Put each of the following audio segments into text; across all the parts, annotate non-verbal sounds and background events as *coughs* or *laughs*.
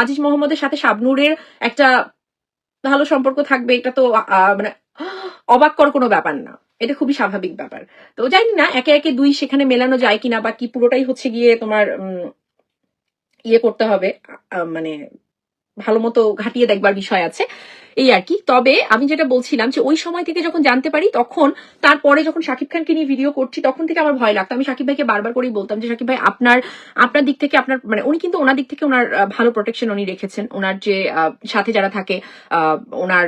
আজিজ মোহাম্মদের সাথে শাবনুরের একটা ভালো সম্পর্ক থাকবে, এটা তো মানে অবাক কর কোনো ব্যাপার না। এটা খুবই স্বাভাবিক ব্যাপার। তো জানি না, একে একে দুই সেখানে মেলানো যায় কিনা বা কি পুরোটাই হচ্ছে গিয়ে তোমার ইয়ে করতে হবে মানে ভালো মতো ঘাটিয়ে দেখবার বিষয় আছে। এই আর কি। তবে আমি যেটা বলছিলাম যে ওই সময় থেকে যখন জানতে পারি, তখন তারপরে যখন শাকিব খানকে নিয়ে ভিডিও করছি, তখন থেকে আমার ভয় লাগতো। আমি শাকিব ভাইকে বারবার করেই বলতাম যে, শাকিব ভাই, আপনার আপনার দিক থেকে আপনার মানে উনি কিন্তু ওনার দিক থেকে ওনার ভালো প্রোটেকশন উনি রেখেছেন। ওনার যে সাথে যারা থাকে ওনার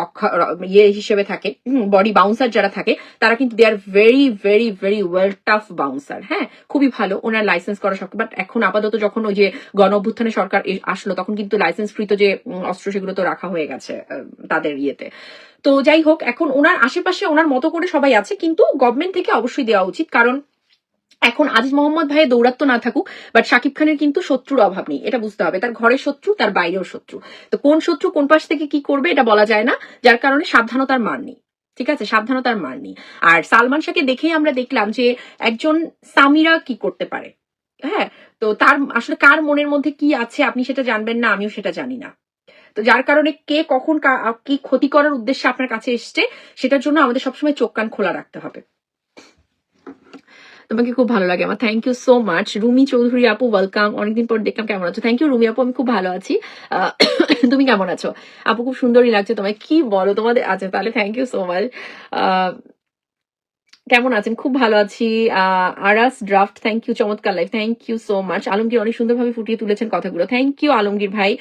রক্ষা ইয়ে হিসেবে থাকে বডি বাউন্সার যারা থাকে, তারা কিন্তু they are very very very well tough bouncer হ্যাঁ? খুবই ভালো। ওনার লাইসেন্স করা সব বাট এখন আপাতত যখন ওই যে গণ অভ্যুত্থানে সরকার আসলো, তখন কিন্তু লাইসেন্স লাইসেন্সকৃত যে অস্ত্র সেগুলো তো রাখা হয়ে গেছে। তাদের ইয়েতে। তো যাই হোক এখন ওনার আশেপাশে ওনার মতো করে সবাই আছে, কিন্তু গভর্নমেন্ট থেকে অবশ্যই দেওয়া উচিত, কারণ এখন আজিজ মোহাম্মদ ভাইয়ের দৌরাত্ম না থাকুক বাট শাকিব খানের কিন্তু শত্রুর অভাব নেই, এটা বুঝতে হবে। তার ঘরের শত্রু, তার বাইরেও শত্রু। তো কোন শত্রু কোন পাশ থেকে কি করবে, এটা বলা যায় না, যার কারণে সাবধানতার মান নেই। ঠিক আছে? সাবধানতার মান নেই। আর সালমান শাহকে দেখেই আমরা দেখলাম যে একজন সামিরা কি করতে পারে। হ্যাঁ? তো তার আসলে কার মনের মধ্যে কি আছে, আপনি সেটা জানবেন না, আমিও সেটা জানি না। তো যার কারণে কে কখন কা- ক্ষতি করার উদ্দেশ্যে আপনার কাছে এসছে, সেটার জন্য আমাদের সবসময় চোখ কান খোলা রাখতে হবে। তোমাকে খুব ভালো লাগে আমার। Thank you so much Rumi Chowdhury আপু ওয়েলকাম অনেকদিন পর দেখলাম কেমন আছো? থ্যাংক ইউ রুমি আপু, আমি খুব ভালো আছি। *coughs* তুমি কেমন আছো? আপু খুব সুন্দরই লাগছে তোমায়। কি বলো, তোমাদের আচ্ছা তাহলে থ্যাংক ইউ সো মাচ কেমন আছেন? খুব ভালো আছি। আরাস ড্রাফট থ্যাংক ইউ চমৎকার life thank you so much Alamgir অনেক সুন্দরভাবে ফুটিয়ে তুলেছেন কথাগুলো। থ্যাংক ইউ আলমগীর ভাই।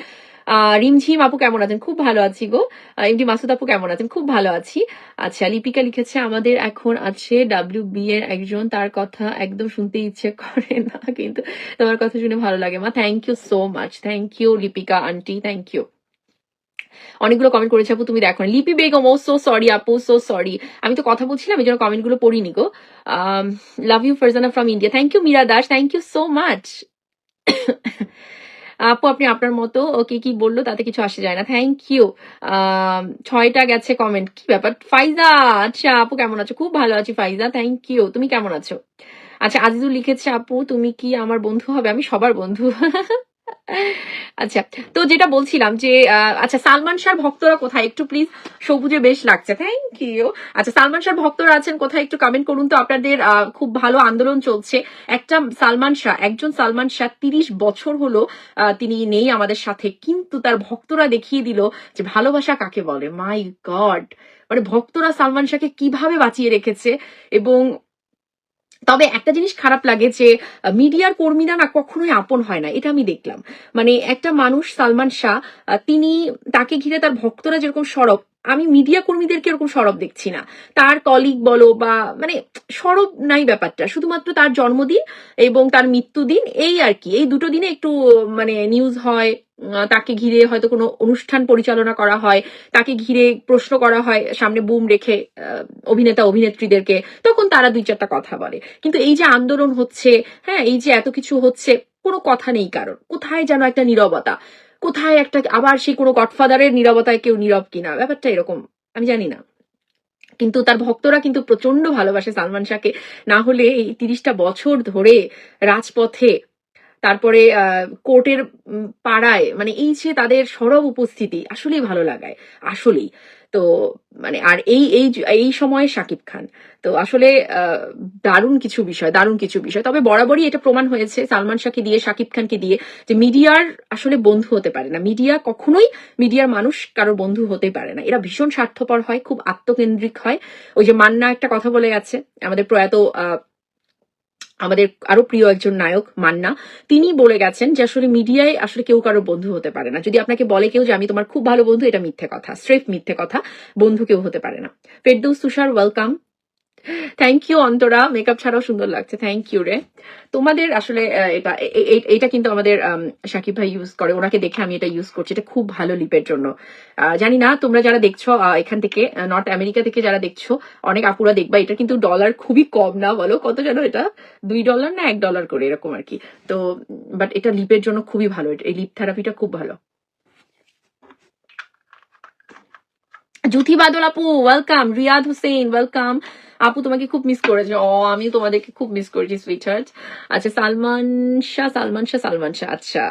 রিমঝিম আপু কেমন আছেন? খুব ভালো আছি গো। এমডি মাসুদ আপু কেমন আছেন? খুব ভালো আছি। আচ্ছা লিপিকা লিখেছে, আমাদের এখন আছে ডাব্লিউ বি এর একজন, তার কথা একদম শুনতে ইচ্ছে করে না, কিন্তু তোমার কথা শুনে ভালো লাগে মা। Thank you so much thank you Lipika aunty. Thank you অনেকগুলো কমেন্ট করেছে আপু, তুমি দেখো। লিপি বেগম, ও সো সরি আপু সো সরি আমি তো কথা বলছিলাম, এই জন্য কমেন্টগুলো পড়িনি গো। Love you Farzana from India thank you Meera Das. Thank you so much আপু, আপনি আপনার মতো ওকে কি বলল তাতে কিছু আসে যায় না। থ্যাংক ইউ ছয়টা গেছে কমেন্ট কি ব্যাপার? ফাইজা আচ্ছা আপু কেমন আছো? খুব ভালো আছি ফাইজা থ্যাংক ইউ তুমি কেমন আছো? আচ্ছা আজিজুল লিখেছে, আপু, তুমি কি আমার বন্ধু হবে? আমি সবার বন্ধু। *laughs* আচ্ছা তো যেটা বলছিলাম যে আচ্ছা সালমান শাহর ভক্তরা কোথায়? একটু প্লিজ সবুজে বেশ লাগছে। থ্যাংক ইউ আচ্ছা সালমান শাহর ভক্তরা আছেন কোথায়? একটু কমেন্ট করুন তো, আপনাদের খুব ভালো আন্দোলন চলছে। একটা সালমান শাহ, একজন সালমান শাহ তিরিশ বছর হলো তিনি নেই আমাদের সাথে, কিন্তু তার ভক্তরা দেখিয়ে দিল যে ভালোবাসা কাকে বলে? মাই গড মানে ভক্তরা সালমান শাহকে কীভাবে বাঁচিয়ে রেখেছে? এবং তবে একটা জিনিস খারাপ লাগে যে মিডিয়ার কর্মীরা না কখনোই আপন হয় না, এটা আমি দেখলাম। মানে একটা মানুষ, সালমান শাহ তিনি তাকে ঘিরে তার ভক্তরা যেরকম সরব আমি মিডিয়া কর্মীদেরকে এরকম সরব দেখছি না। তার কলিগ বলো বা মানে সরব নাই ব্যাপারটা। শুধুমাত্র তার জন্মদিন এবং তার মৃত্যুদিন এই আর কি। এই দুটো দিনে একটু মানে নিউজ হয় তাকে ঘিরে হয়তো কোনো অনুষ্ঠান পরিচালনা করা হয়, তাকে ঘিরে প্রশ্ন করা হয়, সামনে বুম রেখে অভিনেতা, অভিনেত্রীদেরকে। তখন তারা দুই চারটা কথা বলে। কিন্তু এই যে আন্দোলন হচ্ছে হ্যাঁ এই যে এত কিছু হচ্ছে, কোনো কথা নেই কারণ কোথায় যেন একটা নীরবতা। কোথায় একটা আবার সেই কোনো গডফাদারের নিরবতায় কেউ নীরব কিনা? ব্যাপারটা এরকম, আমি জানি না। কিন্তু তার ভক্তরা কিন্তু প্রচণ্ড ভালোবাসে সালমান শাহকে। না হলে এই তিরিশটা বছর ধরে রাজপথে, তারপরে কোর্টের পাড়ায় মানে এই যে তাদের সরব উপস্থিতি, আসলেই ভালো লাগায়। আসলেই। তো মানে আর এই এই এই সময়ে শাকিব খান। তো আসলে দারুণ কিছু বিষয়, দারুণ কিছু বিষয়। তবে বরাবরই এটা প্রমাণ হয়েছে সালমান শাহকে দিয়ে, শাকিব খানকে দিয়ে যে মিডিয়ার আসলে বন্ধু হতে পারে না। মিডিয়া কখনোই মিডিয়ার মানুষ কারোর বন্ধু হতে পারে না। এরা ভীষণ স্বার্থপর হয়, খুব আত্মকেন্দ্রিক হয়। ওই যে মান্না একটা কথা বলে গেছে, আমাদের প্রয়াত আমাদের আরও প্রিয় একজন নায়ক, মান্না, তিনি বলে গেছেন যে আসলে মিডিয়ায় আসলে কেউ কারও বন্ধু হতে পারে না। যদি আপনাকে বলে কেউ যে আমি তোমার খুব ভালো বন্ধু, এটা মিথ্যে কথা, স্রেফ মিথ্যে কথা, বন্ধু কেউ হতে পারে না। Ferdous Tushar welcome thank you Antara makeup ছাড়াও সুন্দর লাগছে। থ্যাংক ইউ রে। তোমাদের আসলে এটা এটা কিন্তু আমাদের আম, সাকিব ভাই ইউজ করে। ওনাকে দেখে আমি এটা ইউজ করছি। এটা খুব ভালো লিপের জন্য। জানি না তোমরা যারা দেখছ এখান থেকে নর্থ আমেরিকা থেকে যারা দেখছ অনেক আপুরা দেখবা এটা কিন্তু ডলার খুবই কম না বলো? কত জানো এটা? দুই ডলার না এক ডলার করে এরকম আর কি। তো বাট এটা লিপের জন্য খুবই ভালো। এই লিপ থেরাপিটা খুব ভালো। জুথি বাদল আপু ওয়েলকাম রিয়াদ হোসেন ওয়েলকাম আপু তোমাকে খুব মিস করেছে। ও আমি তোমাদেরকে খুব মিস করেছি সুইট আচ্ছা সালমান শাহ সালমান শাহ সালমান শাহ আচ্ছা।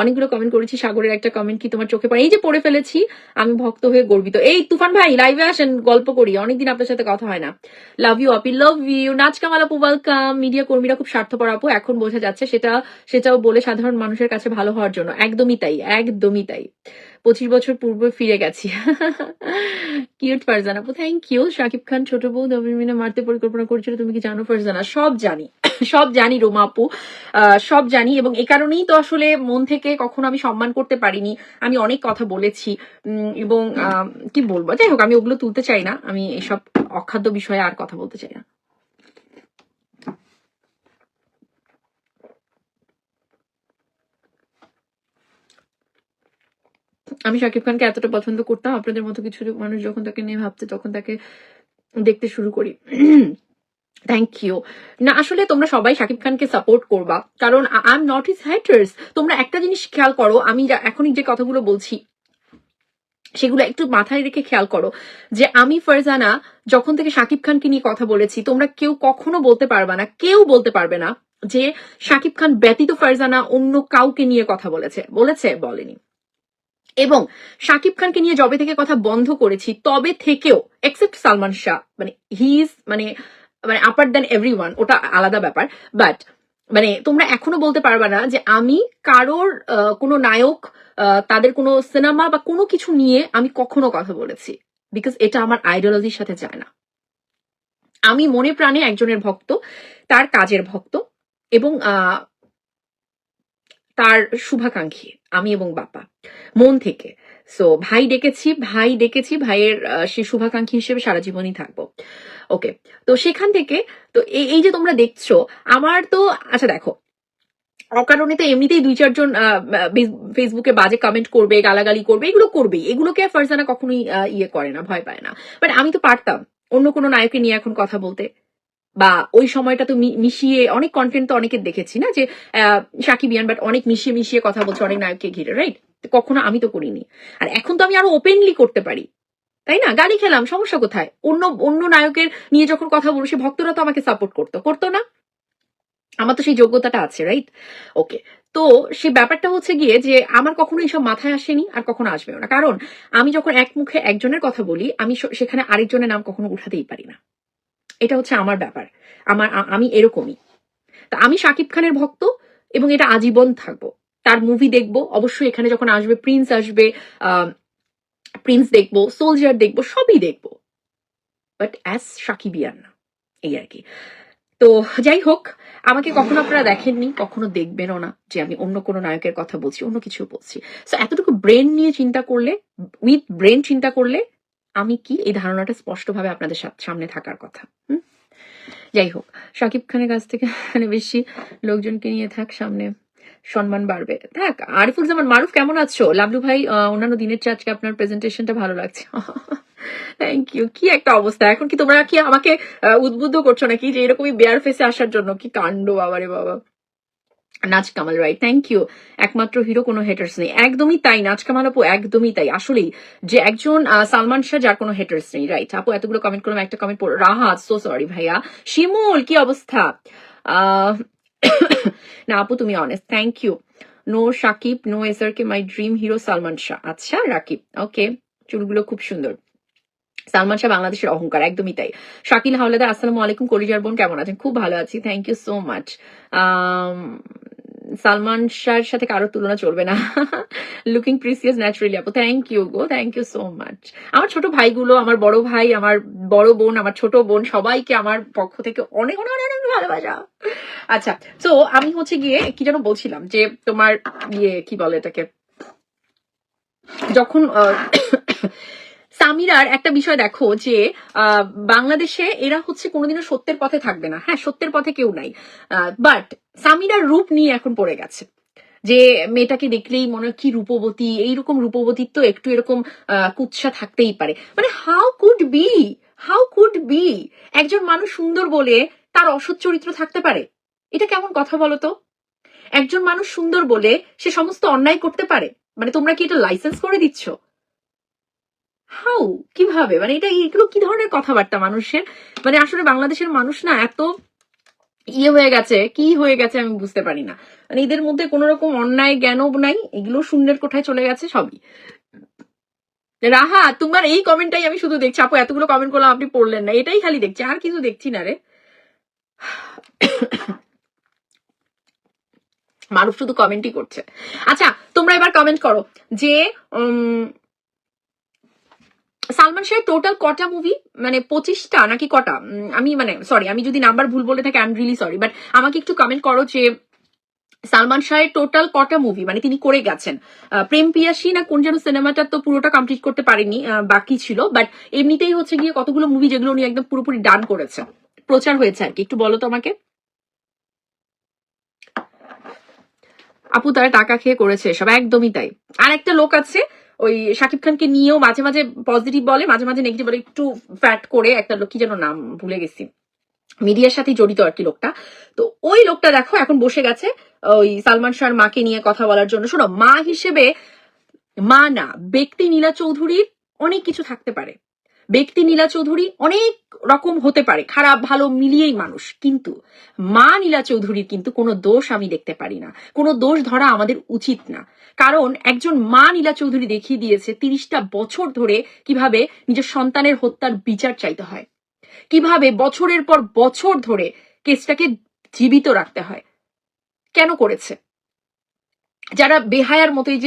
অনেকগুলো কমেন্ট করেছি, সাগরের একটা কমেন্ট কি তোমার চোখে পড়ে? এই যে পড়ে ফেলেছি, আমি ভক্ত হয়ে গর্বিত। এই তুফান ভাই লাইভে আসেন, গল্প করি, অনেকদিন আপনার সাথে কথা হয় না। Love you Api love you নাচ কামাল আপু ওয়েলকাম মিডিয়া কর্মীরা খুব স্বার্থপর আপু, এখন বোঝা যাচ্ছে সেটা, সেটাও বলে সাধারণ মানুষের কাছে ভালো হওয়ার জন্য। একদমই তাই একদমই তাই। পঁচিশ বছর পূর্বে ফিরে গেছি। কিউট ফারজান। আপু থ্যাংক ইউ শাকিব খান, ছোট বউ, নবীন মারতে পরিকল্পনা করেছিল, তুমি কি জানো ফারজানা? সব জানি। সব জানি রোমা আপু। সব জানি এবং এ কারণেই তো আসলে মন থেকে কখনো আমি সম্মান করতে পারিনি। আমি অনেক কথা বলেছি এবং কি বলব? যাই হোক, আমি ওগুলো তুলতে চাই না। আমি এসব অখাদ্য বিষয়ে আর কথা বলতে চাই না। আমি শাকিব খানকে এতটা পছন্দ করতাম, আপনাদের মতো কিছু মানুষ যখন তাকে নিয়ে ভাবছে তখন তাকে দেখতে শুরু করি। থ্যাংক ইউ না, আসলে তোমরা সবাই শাকিব খানকে সাপোর্ট করবা। কারণ I am not is haters তোমরা একটা জিনিস খেয়াল করো, আমি এখনই যে কথাগুলো বলছি, সেগুলো একটু মাথায় রেখে খেয়াল করো, যে আমি ফারজানা, যখন থেকে শাকিব খানকে নিয়ে কথা বলেছি, তোমরা কেউ কখনো বলতে পারবে না, কেউ বলতে পারবে না যে শাকিব খান ব্যতীত ফারজানা অন্য কাউকে নিয়ে কথা বলেছে বলেছে, বলেনি। এবং শাকিব খানকে নিয়ে জবে থেকে কথা বন্ধ করেছি, তবে থেকেও এক্সেপ্ট সালমান শাহ মানে হি ইজ মানে মানে আপার দেন এভরি ওটা আলাদা ব্যাপার বাট মানে তোমরা এখনও বলতে পারবে না যে আমি কারোর কোনো নায়ক তাদের কোনো সিনেমা বা কোনো কিছু নিয়ে আমি কখনো কথা বলেছি বিকজ এটা আমার আইডিওলজির সাথে যায় না। আমি মনে প্রাণে একজনের ভক্ত, তার কাজের ভক্ত, এবং তার শুভাকাঙ্ক্ষী। আমি এবং বাপা। মন থেকে। সো ভাই ডেকেছি ভাই ডেকেছি, ভাইয়ের সে শুভাকাঙ্ক্ষী হিসেবে সারা জীবনই থাকব। ওকে তো সেখান থেকে, তো এই যে তোমরা দেখছ, আমার তো আচ্ছা দেখো, অকারণে তো এমনিতেই দুই চারজন ফেসবুকে বাজে কমেন্ট করবে, গালাগালি করবে, এগুলো করবেই। এগুলোকে ফারজানা কখনোই ইয়ে করে না, ভয় পায় না। বাট আমি তো পারতাম, অন্য কোনো নায়ককে নিয়ে এখন কথা বলতে। বা ওই সময়টা তো মিশিয়ে অনেক কন্টেন্ট তো অনেকের দেখেছি না যে আহ, সাকিবিয়ান বাট অনেক মিশিয়ে মিশিয়ে কথা বলছে অনেক নায়ককে ঘিরে রাইট কখনো আমি তো করিনি। আর এখন তো আমি আরও ওপেনলি করতে পারি তাই না? গালি খেলাম সমস্যা কোথায়? অন্য অন্য নায়কের নিয়ে যখন কথা বলব সে ভক্তরা তো আমাকে সাপোর্ট করতো। করতো না? আমার তো সেই যোগ্যতাটা আছে রাইট ওকে তো সে ব্যাপারটা হচ্ছে গিয়ে যে আমার কখনো এইসব মাথায় আসেনি আর কখনো আসবেও না। কারণ আমি যখন এক মুখে একজনের কথা বলি আমি সেখানে আরেকজনের নাম কখনো উঠাতেই পারি না। এটা হচ্ছে আমার ব্যাপার। আমার আমি এরকমই। তা আমি শাকিব খানের ভক্ত এবং এটা আজীবন থাকব। তার মুভি দেখব, অবশ্যই এখানে যখন আসবে প্রিন্স আসবে প্রিন্স দেখব সোলজার দেখব, সবই দেখব। বাট অ্যাজ সাকিবিয়ান না, এই আর কি। তো যাই হোক, আমাকে কখনো আপনারা দেখেননি, কখনো দেখবেনও না যে আমি অন্য কোনো নায়কের কথা বলছি, অন্য কিছু বলছি। তো এতটুকু ব্রেন নিয়ে চিন্তা করলে উইথ ব্রেন চিন্তা করলে আমি কি? এই ধারণাটা স্পষ্টভাবে আপনাদের সামনে থাকার কথা? যাই হোক, শাকিব খানের কাছ থেকে মানে বেশি লোকজনকে নিয়ে থাক সামনে। সম্মান বাড়বে। থাক, আরিফুল জামান, মারুফ কেমন আছো? লাভলু ভাই অন্যান্য দিনের চেয়ে আপনার প্রেজেন্টেশনটা ভালো লাগছে। *laughs* থ্যাংক ইউ কি একটা অবস্থা। এখন কি তোমরা কি আমাকে উদ্বুদ্ধ করছ নাকি যে এরকমই বেয়ার ফেসে আসার জন্য? কি কাণ্ড, বাবারে বাবা। নাচ কামাল রাইট থ্যাংক ইউ একমাত্র হিরো কোনো হেটার্স নেই। একদমই তাই, নাচ কামাল আপু, একদমই তাই। আসলেই, যে একজন সালমান শাহ, যার কোনো হেটার্স নেই রাইট আপু, এতগুলো কমেন্ট করলাম, একটা কমেন্ট রাহাত সো সরি ভাইয়া। শিমুল, কি অবস্থা? *coughs* না, আপু, তুমি honest thank you no Shakib no এসার কে my dream hero Salman Shah. আচ্ছা রাকিব ওকে চুলগুলো খুব সুন্দর। সালমান শাহ বাংলাদেশের অহংকার, একদমই তাই। শাকিল হাওলাদার, আসসালামু আলাইকুম, কলিজার বোন, কেমন আছেন? খুব ভালো আছি thank you so much Salman শাহর সাথে কারও তুলনা চলবে না। লুকিং প্রিসিয়াস ন্যাচারালি আপু। থ্যাংক ইউ গো। থ্যাংক ইউ সো মাচ আমার ছোট ভাইগুলো, আমার বড় ভাই, আমার বড় বোন, আমার ছোট বোন, সবাইকে আমার পক্ষ থেকে অনেক অনেক অনেক ভালোবাসা। আচ্ছা তো আমি হচ্ছে গিয়ে কি যেন বলছিলাম যে তোমার ইয়ে কি বলে এটাকে? যখন সামিরার একটা বিষয় দেখো যে বাংলাদেশে এরা হচ্ছে কোনোদিনও সত্যের পথে থাকবে না। হ্যাঁ সত্যের পথে কেউ নাই। বাট সামিরার রূপ নিয়ে এখন পড়ে গেছে। যে মেয়েটাকে দেখলেই মনে হয় কি রূপবতী, এইরকম রূপবতীর তো একটু এরকম কুৎসা থাকতেই পারে। মানে how could be how could be একজন মানুষ সুন্দর বলে তার অসৎ চরিত্র থাকতে পারে? এটা কেমন কথা বলো তো? একজন মানুষ সুন্দর বলে সে সমস্ত অন্যায় করতে পারে? মানে তোমরা কি এটা লাইসেন্স করে দিচ্ছ? হাউ? কীভাবে? মানে এটা এগুলো কি ধরনের কথাবার্তা মানুষের? মানে আসলে বাংলাদেশের মানুষ না এত ইয়ে হয়ে গেছে, কি হয়ে গেছে আমি বুঝতে পারি না। মানে এদের মধ্যে কোন রকম অন্যায়, জ্ঞানও নাই, এগুলো শূন্যের কোঠায় চলে গেছে সবই। রাহা, তোমার এই কমেন্টটাই আমি শুধু দেখছি। আপু, এতগুলো কমেন্ট করলাম, আপনি পড়লেন না। এটাই খালি দেখছি, আর কিছু দেখছি না রে। মানুষ শুধু কমেন্টই করছে। আচ্ছা তোমরা এবার কমেন্ট করো যে সালমান শাহের টোটাল কটা মুভি মানে পঁচিশটা নাকি কটা? আমি মানে সরি আমি যদি নাম্বার ভুল বলে থাকি আই এম সরি বাট আমাকে একটু কমেন্ট করো যে সালমান শাহের টোটাল কটা মুভি মানে তিনি করে গেছেন। প্রেম পিয়াসী না কোন যেন সিনেমাটা তো পুরোটা কমপ্লিট করতে পারেনি বাকি ছিল বাট এমনিতেই হচ্ছে গিয়ে কতগুলো মুভি যেগুলো উনি একদম পুরোপুরি ডান করেছে প্রচার হয়েছে আর কি, একটু বলো তো আমাকে। আপু তারা টাকা খেয়ে করেছে সব একদমই তাই। আর একটা লোক আছে ওই শাকিব খানকে নিয়েও মাঝে মাঝে পজিটিভ বলে, মাঝে মাঝে নেগেটিভ বলে, একটু ফ্যাট করে একটা লোক কি যেন নাম ভুলে গেছি। মিডিয়ার সাথে জড়িত আর কি লোকটা। তো ওই লোকটা দেখো এখন বসে গেছে, ওই সালমান শাহর মাকে নিয়ে কথা বলার জন্য। শোনো, মা হিসেবে মা না, ব্যক্তি নীলা চৌধুরীর অনেক কিছু থাকতে পারে। ব্যক্তি নীলা চৌধুরী অনেক রকম হতে পারে, খারাপ, ভালো, মিলিয়েই মানুষ। কিন্তু মা নীলা চৌধুরীর কিন্তু কোনো দোষ আমি দেখতে পারি না। কোনো দোষ ধরা আমাদের উচিত না। কারণ একজন মা নীলা চৌধুরী দেখিয়ে দিয়েছে তিরিশটা বছর ধরে কীভাবে নিজের সন্তানের হত্যার বিচার চাইতে হয়। কীভাবে বছরের পর বছর ধরে কেসটাকে জীবিত রাখতে হয়। কেন করেছে? যারা বেহায়ার মতো এই যে